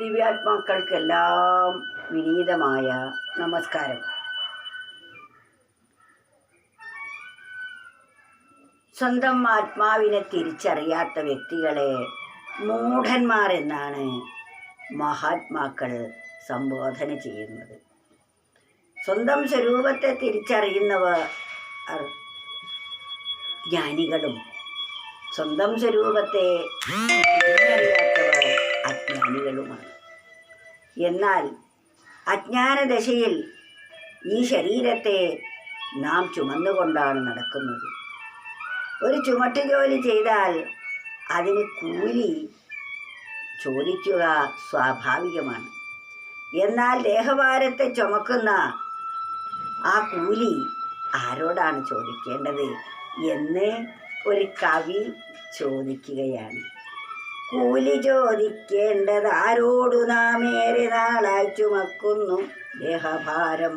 ദിവ്യാത്മാക്കൾക്കെല്ലാം വിനീതമായ നമസ്കാരം. സ്വന്തം ആത്മാവിനെ തിരിച്ചറിയാത്ത വ്യക്തികളെ മൂഢന്മാർ എന്നാണ് മഹാത്മാക്കൾ സംബോധന ചെയ്യുന്നത്. സ്വന്തം സ്വരൂപത്തെ തിരിച്ചറിയുന്നവർ ജ്ഞാനികളും സ്വന്തം സ്വരൂപത്തെ തിരിച്ചറിയാത്തവർ അജ്ഞാനികളുമാണ്. എന്നാൽ അജ്ഞാനദശയിൽ ഈ ശരീരത്തെ നാം ചുമന്നുകൊണ്ടാണ് നടക്കുന്നത്. ഒരു ചുമട്ട് ജോലി ചെയ്താൽ അതിന് കൂലി ചോദിക്കുക സ്വാഭാവികമാണ്. എന്നാൽ ദേഹഭാരത്തെ ചുമക്കുന്ന ആ കൂലി ആരോടാണ് ചോദിക്കേണ്ടത് എന്ന് ഒരു കവി ചോദിക്കുകയാണ്. കൂലി ചോദിക്കേണ്ടത് ആരോടു നാം ഏറെ നാളായി ചുമക്കുന്നു ദേഹഭാരം.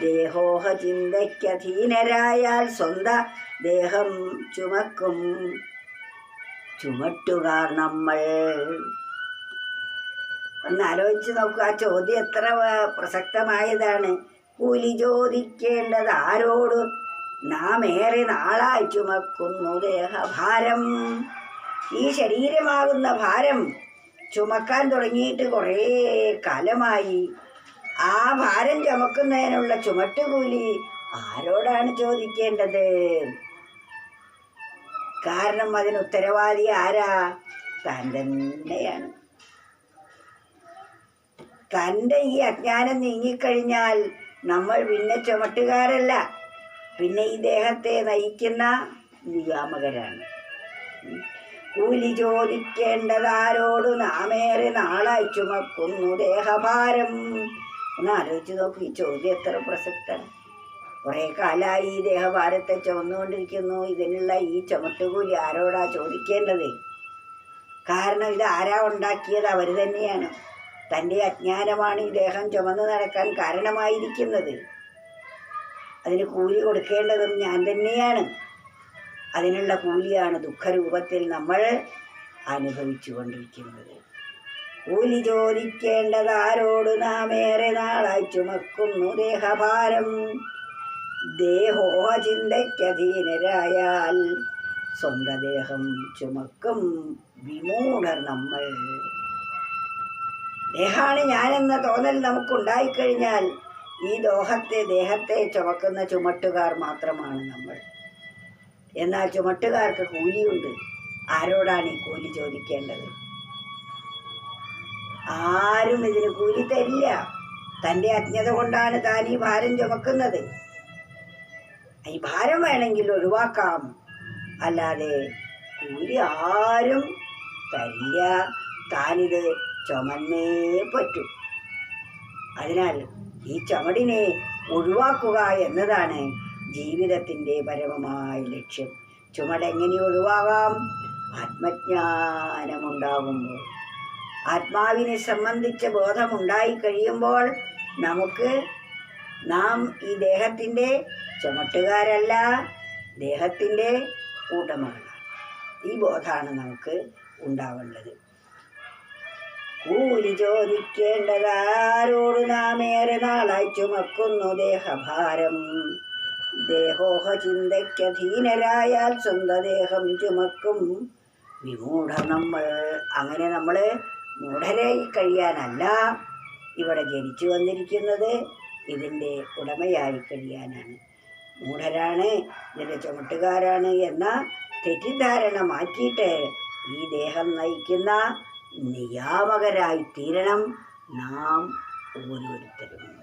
ദേഹോഹ ചിന്തയ്ക്കധീനരായാൽ സ്വന്ത ദേഹം ചുമക്കും. ചുമട്ടുകാർ നമ്മൾ. ഒന്ന് ആലോചിച്ച് നോക്കുക ആ ചോദ്യം എത്ര പ്രസക്തമായതാണ്. കൂലി ചോദിക്കേണ്ടത് ആരോട് നാം ഏറെ നാളായി ചുമക്കുന്നു ദേഹഭാരം. ഈ ശരീരമാകുന്ന ഭാരം ചുമക്കാൻ തുടങ്ങിയിട്ട് കുറേ കാലമായി. ആ ഭാരം ചുമക്കുന്നതിനുള്ള ചുമട്ടുകൂലി ആരോടാണ് ചോദിക്കേണ്ടത്? കാരണം അതിന് ഉത്തരവാദി ആരാ? താൻ തന്നെയാണ്. തന്റെ ഈ അജ്ഞാനം നീങ്ങിക്കഴിഞ്ഞാൽ നമ്മൾ പിന്നെ ചുമട്ടുകാരല്ല. പിന്നെ ഈ ദേഹത്തെ നയിക്കുന്ന നിയാമകരാണ്. കൂലി ചോദിക്കേണ്ടതാരോട് നാമേറെ നാളായി ചുമക്കുന്നു ദേഹഭാരം. ഒന്ന് ആലോചിച്ച് നോക്കൂ ഈ ചോദ്യം എത്ര പ്രസക്തം കുറേ കാലമായി ഈ ദേഹഭാരത്തെ ചുമന്നുകൊണ്ടിരിക്കുന്നു. ഇതിനുള്ള ഈ ചുമട്ടുകൂലി ആരോടാ ചോദിക്കേണ്ടത്? കാരണം ഇത് ആരാ ഉണ്ടാക്കിയത്? അവർ തന്നെയാണ്. തന്റെ അജ്ഞാനമാണ് ഈ ദേഹം ചുമന്ന് നടക്കാൻ കാരണമായിരിക്കുന്നത്. അതിന് കൂലി കൊടുക്കേണ്ടതും ഞാൻ തന്നെയാണ്. അതിനുള്ള കൂലിയാണ് ദുഃഖരൂപത്തിൽ നമ്മൾ അനുഭവിച്ചു കൊണ്ടിരിക്കുന്നത് കൂലി ചോദിക്കേണ്ടത് ആരോട് നാം ഏറെ നാളായി ചുമക്കുന്നു ദേഹഭാരം. ദേഹോഹ ചിന്തയ്ക്കധീനരായാൽ സ്വന്തം ദേഹം ചുമക്കും വിമൂഢർ നമ്മൾ. ദേഹാണ് ഞാനെന്ന തോന്നൽ നമുക്കുണ്ടായിക്കഴിഞ്ഞാൽ ഈ ദോഹത്തെ ദേഹത്തെ ചുമക്കുന്ന ചുമട്ടുകാർ മാത്രമാണ് നമ്മൾ. എന്നാൽ ചുമട്ടുകാർക്ക് കൂലിയുണ്ട്. ആരോടാണ് ഈ കൂലി ചോദിക്കേണ്ടത്? ആരും ഇതിന് കൂലി തരില്ല. തന്റെ അജ്ഞത കൊണ്ടാണ് താൻ ഈ ഭാരം ചുമക്കുന്നത്. ഈ ഭാരം വേണമെങ്കിൽ ഒഴിവാക്കാം. അല്ലാതെ കൂലി ആരും തരില്ല. താനിത് ചുമന്നേ പറ്റൂ. അതിനാൽ ഈ ചുമടിനെ ഒഴിവാക്കുക എന്നതാണ് ജീവിതത്തിന്റെ പരമമായ ലക്ഷ്യം. ചുമടെങ്ങനെ ഒഴിവാകാം? ആത്മജ്ഞാനമുണ്ടാകുമ്പോൾ. ആത്മാവിനെ സംബന്ധിച്ച ബോധമുണ്ടായി കഴിയുമ്പോൾ നമുക്ക് നാം ഈ ദേഹത്തിന്റെ ചുമട്ടുകാരല്ല ദേഹത്തിന്റെ ഉടമകളാണ് ഈ ബോധമാണ് നമുക്ക് ഉണ്ടാവേണ്ടത്. കൂലി ചോദിക്കേണ്ടതാരോട് നാം ഏറെ നാളായി ചുമക്കുന്നു ദേഹഭാരം. ദേഹോഹ ചിന്തയ്ക്കധീനരായാൽ സ്വന്തം ദേഹം ചുമക്കും. വിമൂഢ നമ്മൾ. അങ്ങനെ നമ്മൾ മൂഢരായി കഴിയാനല്ല ഇവിടെ ജനിച്ചു വന്നിരിക്കുന്നത്. ഇതിന്റെ ഉടമയായി കഴിയാനാണ്. മൂഢരാണ് ഇതിന്റെ ചുമട്ടുകാരാണ് എന്ന തെറ്റിദ്ധാരണ മാറ്റിയിട്ട് ഈ ദേഹം നയിക്കുന്ന നിയാമകരായി തീരണം നാം ഓരോരുത്തരും.